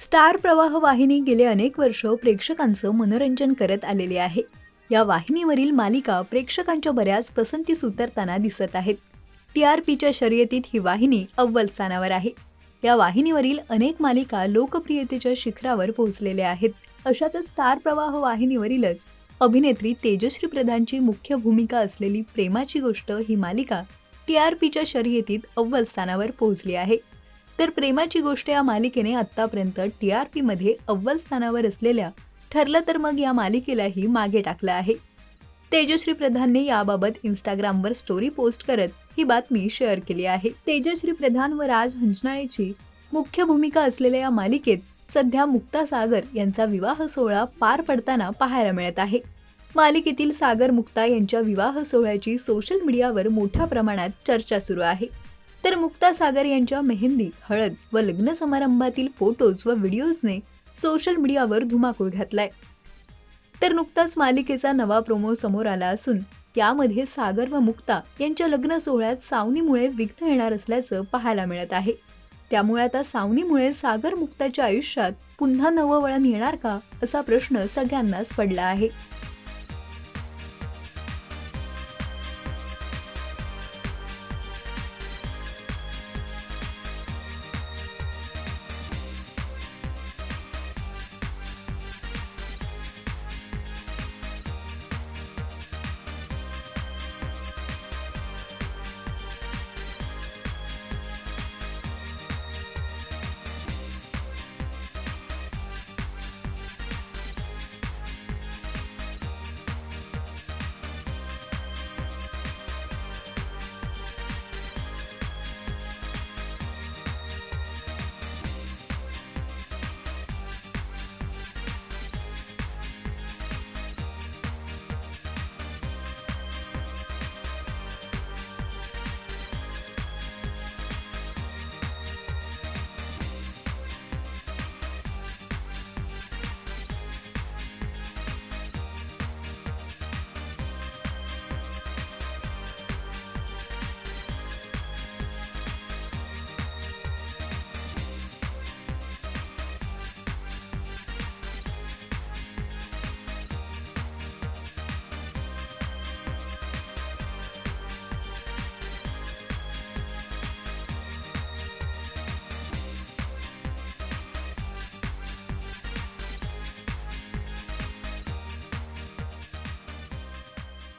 Star प्रवाह वाहिनी गेले अनेक वर्ष प्रेक्षकांचं मनोरंजन करत आलेली आहे. या वाहिनीवरील मालिका प्रेक्षकांच्या बऱ्याच पसंतीस उतरताना दिसत आहेत. टी आर पीच्या शर्यतीत ही वाहिनी अव्वल स्थानावर आहे. या वाहिनीवरील अनेक मालिका लोकप्रियतेच्या शिखरावर पोहोचलेल्या आहेत. अशातच स्टार प्रवाह वाहिनीवरीलच अभिनेत्री तेजश्री प्रधानची मुख्य भूमिका असलेली प्रेमाची गोष्ट ही मालिका टी आर पीच्या शर्यतीत अव्वल स्थानावर पोहोचली आहे. तर प्रेमाची गोष्ट या मालिकेने आतापर्यंत टी आर पीमध्ये अव्वल स्थानावर असलेल्या ठरलं तर मग या मालिकेलाही मागे टाकलं आहे. तेजश्री प्रधानने याबाबत इंस्टाग्रामवर स्टोरी पोस्ट करत ही बातमी शेअर केली आहे. तेजश्री प्रधान व राज हंचनाळेची मुख्य भूमिका असलेल्या या मालिकेत सध्या मुक्ता सागर यांचा विवाह सोहळा पार पडताना पाहायला मिळत आहे. मालिकेतील सागर मुक्ता यांच्या विवाह सोहळ्याची सोशल मीडियावर मोठ्या प्रमाणात चर्चा सुरू आहे. तर मुक्ता सागर यांच्या मेहंदी हळद व लग्न समारंभातील फोटोज व व्हिडिओजने सोशल मीडियावर धुमाकूळ घातलाय. तर नुकताच मालिकेचा नवा प्रोमो समोर आला असून त्यामध्ये सागर व मुक्ता यांच्या लग्न सोहळ्यात सावनीमुळे विघ्न येणार असल्याचं पाहायला मिळत आहे. त्यामुळे आता सावनीमुळे सागर मुक्ताच्या आयुष्यात पुन्हा नवं वळण येणार का असा प्रश्न सगळ्यांनाच पडला आहे.